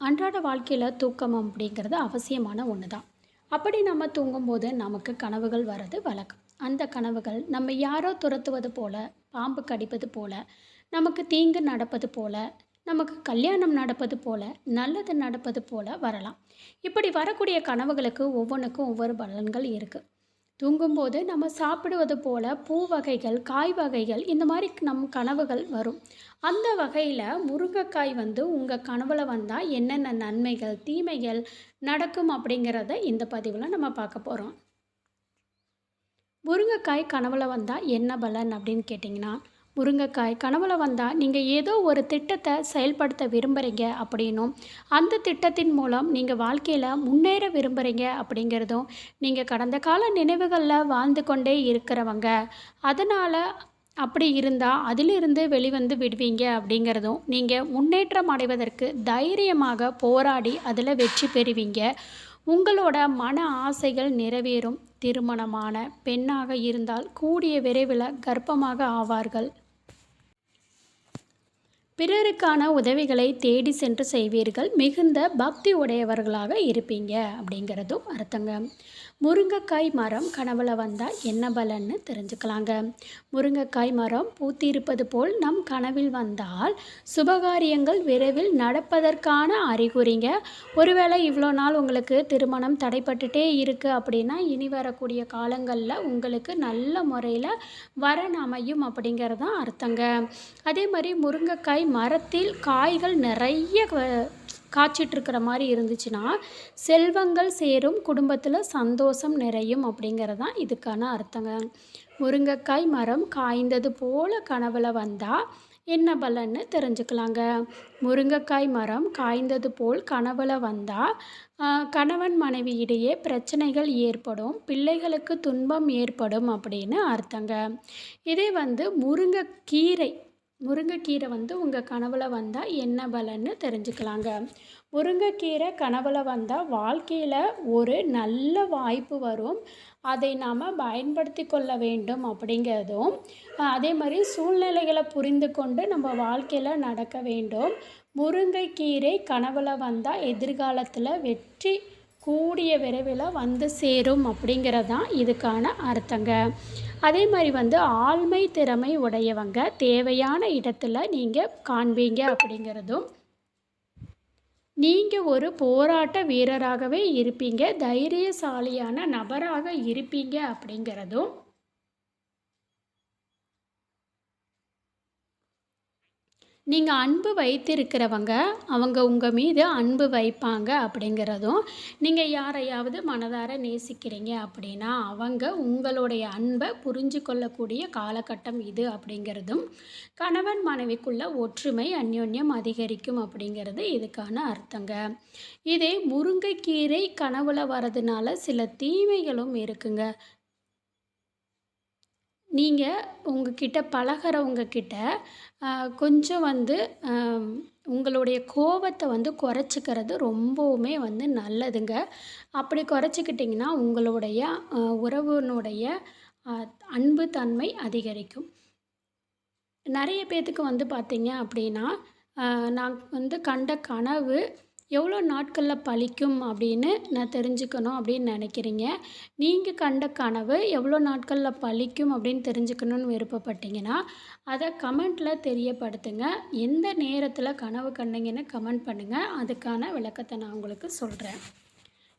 அன்றாட வாழ்க்கையில் தூக்கம் அப்படிங்கிறது அவசியமான ஒன்று தான் அப்படி நம்ம தூங்கும்போது நமக்கு கனவுகள் வர்றது வழக்கம். அந்த கனவுகள் நம்ம யாரோ துரத்துவது போல பாம்பு கடிப்பது போல நமக்கு தீங்கு நடப்பது போல நமக்கு கல்யாணம் நடப்பது போல நல்லது நடப்பது போல வரலாம். இப்படி வரக்கூடிய கனவுகளுக்கு ஒவ்வொன்றுக்கும் ஒவ்வொரு பலன்கள் இருக்குது தூங்கும்போது நம்ம சாப்பிடுவது போல் பூ வகைகள் காய் வகைகள் இந்த மாதிரி நம் கனவுகள் வரும். அந்த வகையில் முருங்கைக்காய் வந்து உங்கள் கனவில் வந்தால் என்னென்ன நன்மைகள் தீமைகள் நடக்கும் அப்படிங்கிறத இந்த பதிவில் நம்ம பார்க்க போகிறோம் முருங்கைக்காய் கனவில் வந்தால் என்ன பலன் அப்படின்னு கேட்டிங்கன்னா முருங்கைக்காய் கனவுல வந்தால் நீங்கள் ஏதோ ஒரு திட்டத்தை செயல்படுத்த விரும்புகிறீங்க அப்படின்னும். அந்த திட்டத்தின் மூலம் நீங்கள் வாழ்க்கையில் முன்னேற விரும்புகிறீங்க அப்படிங்கிறதும் நீங்கள் கடந்த கால நினைவுகளில் வாழ்ந்து கொண்டே இருக்கிறவங்க. அதனால் அப்படி இருந்தால் அதிலிருந்து வெளிவந்து விடுவீங்க அப்படிங்கிறதும் நீங்கள் முன்னேற்றம் அடைவதற்கு தைரியமாக போராடி அதில் வெற்றி பெறுவீங்க. உங்களோட மன ஆசைகள் நிறைவேறும். திருமணமான பெண்ணாக இருந்தால் கூடிய விரைவில் கர்ப்பமாக ஆவார்கள். பிறருக்கான உதவிகளை தேடி சென்று செய்வீர்கள். மிகுந்த பக்தி உடையவர்களாக இருப்பீங்க அப்படிங்கிறதும் அர்த்தங்க. முருங்கைக்காய் மரம் கனவுல வந்தால் என்ன பலன்னு தெரிஞ்சுக்கலாங்க. முருங்கைக்காய் மரம் பூத்திருப்பது போல் நம் கனவில் வந்தால் சுபகாரியங்கள் விரைவில் நடப்பதற்கான அறிகுறிங்க. ஒருவேளை இவ்வளோ நாள் உங்களுக்கு திருமணம் தடைப்பட்டுட்டே இருக்குது அப்படின்னா இனி வரக்கூடிய காலங்களில் உங்களுக்கு நல்ல முறையில் வரன் அமையும் அப்படிங்கிறது தான் அர்த்தங்க. அதே மாதிரி முருங்கைக்காய் மரத்தில் காய்கள் நிறைய காய்ச்சிட்ருக்கிற மாதிரி இருந்துச்சுன்னா செல்வங்கள் சேரும் குடும்பத்தில் சந்தோஷம் நிறையும் அப்படிங்கிறது தான் இதுக்கான அர்த்தங்க. முருங்கைக்காய் மரம் காய்ந்தது போல் கனவில் வந்தால் என்ன பலன்னு தெரிஞ்சுக்கலாங்க. முருங்கைக்காய் மரம் காய்ந்தது போல் கனவில் வந்தால் கணவன் மனைவி இடையே பிரச்சனைகள் ஏற்படும் பிள்ளைகளுக்கு துன்பம் ஏற்படும் அப்படின்னு அர்த்தங்க. இதே வந்து முருங்கைக்கீரை முருங்கைக்கீரை வந்து உங்கள் கனவில் வந்தால் என்ன பலன்னு தெரிஞ்சுக்கலாங்க. முருங்கைக்கீரை கனவில் வந்தால் வாழ்க்கையில் ஒரு நல்ல வாய்ப்பு வரும். அதை நாம் பயன்படுத்தி கொள்ள வேண்டும் அப்படிங்கிறதும் அதே மாதிரி சூழ்நிலைகளை புரிந்து கொண்டு நம்ம வாழ்க்கையில் நடக்க வேண்டும். முருங்கைக்கீரை கனவில் வந்தால் எதிர்காலத்தில் வெற்றி கூடிய விரைவில் வந்து சேரும் அப்படிங்கிறது தான் இதுக்கான அர்த்தங்க. அதே மாதிரி வந்து ஆழ்மை திறமை உடையவங்க தேவையான இடத்துல நீங்கள் காண்பீங்க அப்படிங்கிறதும் நீங்கள் ஒரு போராட்ட வீரராகவே இருப்பீங்க தைரியசாலியான நபராக இருப்பீங்க அப்படிங்கிறதும் நீங்கள் அன்பு வைத்திருக்கிறவங்க அவங்க உங்கள் மீது அன்பு வைப்பாங்க அப்படிங்கிறதும் நீங்கள் யாரையாவது மனதார நேசிக்கிறீங்க அப்படின்னா அவங்க உங்களுடைய அன்பை புரிஞ்சு கொள்ளக்கூடிய காலகட்டம் இது அப்படிங்கிறதும் கணவன் மனைவிக்குள்ள ஒற்றுமை அந்யோன்யம் அதிகரிக்கும் அப்படிங்கிறது இதுக்கான அர்த்தங்க. இதே முருங்கைக்கீரை கனவுல வரதுனால சில தீமைகளும் இருக்குங்க. நீங்கள் உங்ககிட்ட பழகிறவங்க கிட்ட கொஞ்சம் வந்து உங்களுடைய கோபத்தை வந்து குறைச்சிக்கிறது ரொம்பவுமே வந்து நல்லதுங்க. அப்படி குறைச்சிக்கிட்டிங்கன்னா உங்களுடைய உறவினுடைய அன்பு தன்மை அதிகரிக்கும். நிறைய பேர்த்துக்கு வந்து பார்த்திங்க அப்படின்னா நான் வந்து கண்ட கனவு எவ்வளோ நாட்களில் பழிக்கும் அப்படின்னு நான் தெரிஞ்சுக்கணும் அப்படின்னு நினைக்கிறீங்க? நீங்கள் கண்ட கனவு எவ்வளோ நாட்களில் பழிக்கும் அப்படின்னு தெரிஞ்சுக்கணுன்னு விருப்பப்பட்டீங்கன்னா அதை கமெண்ட்டில் தெரியப்படுத்துங்க. எந்த நேரத்தில் கனவு கண்டீங்கன்னு கமெண்ட் பண்ணுங்கள் அதுக்கான விளக்கத்தை நான் உங்களுக்கு சொல்கிறேன்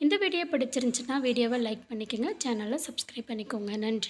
இந்த வீடியோ பிடிச்சிருந்துச்சுன்னா வீடியோவை லைக் பண்ணிக்கோங்க. சேனலை சப்ஸ்கிரைப் பண்ணிக்கோங்க. நன்றி.